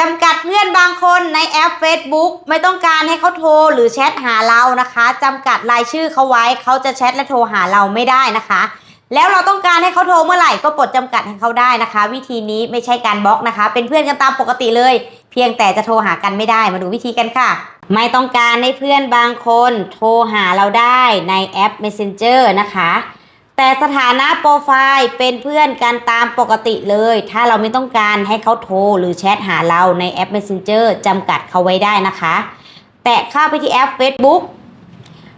จำกัดเพื่อนบางคนในแอป Facebook ไม่ต้องการให้เขาโทรหรือแชทหาเรานะคะจำกัดรายชื่อเขาไว้เขาจะแชทและโทรหาเราไม่ได้นะคะ แล้วเราต้องการให้เขาโทรเมื่อไหร่ก็ปลดจำกัดให้เขาได้นะคะ วิธีนี้ไม่ใช่การบล็อกนะคะ เป็นเพื่อนกันตามปกติเลย เพียงแต่จะโทรหากันไม่ได้มาดูวิธีกันค่ะ ไม่ต้องการให้เพื่อนบางคนโทรหาเราได้ในแอป Messenger นะคะ แต่สถานะโปรไฟล์เป็นเพื่อนกันตามปกติเลย ถ้าเราไม่ต้องการให้เขาโทรหรือแชทหาเราในแอป Messenger จำกัดเขาไว้ได้นะคะ แตะเข้าไปที่แอป Facebook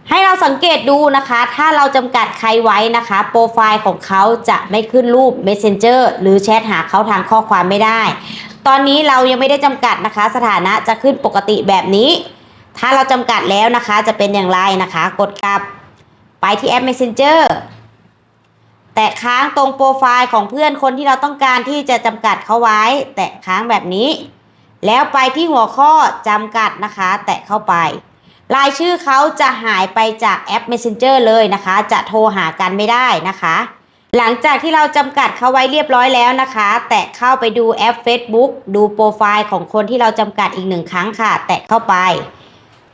ให้เราสังเกตดูนะคะ ถ้าเราจำกัดใครไว้นะคะ โปรไฟล์ของเขาจะไม่ขึ้นรูป Messenger หรือแชทหาเขาทางข้อความไม่ได้ ตอนนี้เรายังไม่ได้จำกัดนะคะ สถานะจะขึ้นปกติแบบนี้ ถ้าเราจำกัดแล้วนะคะจะเป็นอย่างไรนะคะ กดกลับไปที่แอป Messenger แตะค้างตรงโปรไฟล์ของเพื่อนคนที่เราต้องการที่จะจำกัดเขาไว้ แตะค้างแบบนี้ แล้วไปที่หัวข้อจำกัดนะคะ แตะเข้าไป รายชื่อเขาจะหายไปจากแอป Messenger เลยนะคะ จะโทรหากันไม่ได้นะคะ หลังจากที่เราจำกัดเขาไว้เรียบร้อยแล้วนะคะ แตะเข้าไปดูแอป Facebook ดูโปรไฟล์ของคนที่เราจำกัดอีกหนึ่งครั้งค่ะ แตะเข้าไป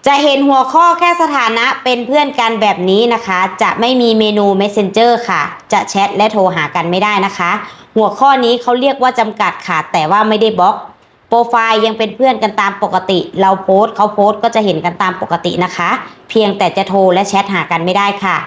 จะเห็นหัวข้อแค่สถานะเป็นเพื่อนกันแบบนี้นะคะ จะไม่มีเมนู Messenger ค่ะ จะแชทและโทรหากันไม่ได้นะคะ หัวข้อนี้เขาเรียกว่าจำกัดค่ะ แต่ว่าไม่ได้บล็อก โปรไฟล์ยังเป็นเพื่อนกันตามปกติ เราโพสต์เขาโพสต์ก็จะเห็นกันตามปกตินะคะ เพียงแต่จะโทรและแชทหากันไม่ได้ค่ะ